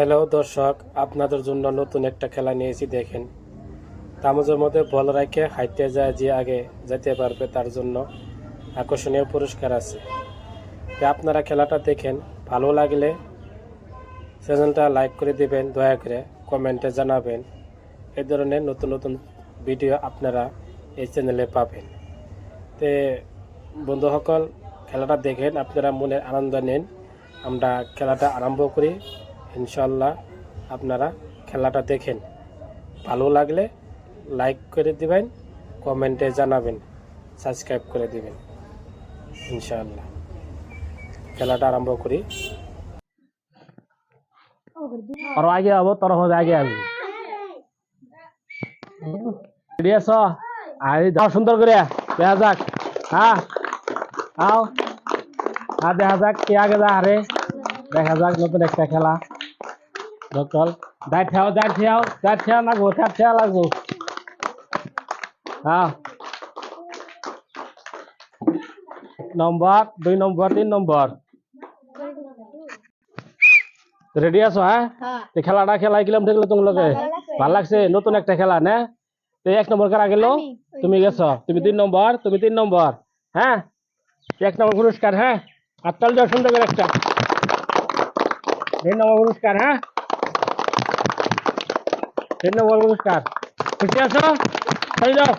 Hello দর্শক, আপনাদের জন্য নতুন একটা খেলা নিয়েছি, দেখেন। তামুজের মধ্যে বল রাখে হাইটে যায় যে আগে যেতে পারবে তার জন্য আকর্ষণীয় পুরস্কার আছে। আপনারা খেলাটা দেখেন, ভালো লাগলে চ্যানেলটা লাইক করে দিবেন, দয়া করে কমেন্টে জানাবেন। এই ধরনের নতুন নতুন ভিডিও আপনারা এই চ্যানেলে পাবেন। তে বন্ধুসকল খেলাটা দেখেন, আপনারা মনের আনন্দ নেন। আমরা খেলাটা আরম্ভ করি। ইনশাল্লাহ আপনারা খেলাটা দেখেন। ভালো লাগলে লাইক করে দিবেন কমেন্টে জানাবেন সাবস্ক্রাইব করে দিবেন। ইনশাআল্লাহ। খেলাটা আরম্ভ করি। আগে হব তোর মধ্যে আগে আসবি সুন্দর করে, দেখা যাক। হ্যাঁ? আও। হ্যাঁ দেখা যাক, কে আগে যা, আরে। দেখা যাক, নতুন একটা খেলা। দকল দাঁড় ঠেও দাঁড় ঠেও দাঁড় ঠেও লাগবো দাঁড় ঠেও লাগবো হ্যাঁ নম্বর দুই নম্বর তিন নম্বর রেডি আছো হ্যাঁ হ্যাঁ তো খেলাটা খেলাই গেলাম দেখলো তোমাকে ভাল লাগছে নতুন একটা খেলা না তো এক নম্বর কারা গেল আমি। তুমি গেছো তুমি তিন নম্বর তুমি তিন নম্বর হ্যাঁ এক নম্বর পুরস্কার হ্যাঁ আর তাল যাও সুন্দর করে একটা তিন নম্বর পুরস্কার হ্যাঁ তিন নম্বর পুরস্কার খুশি আছো চলে যাও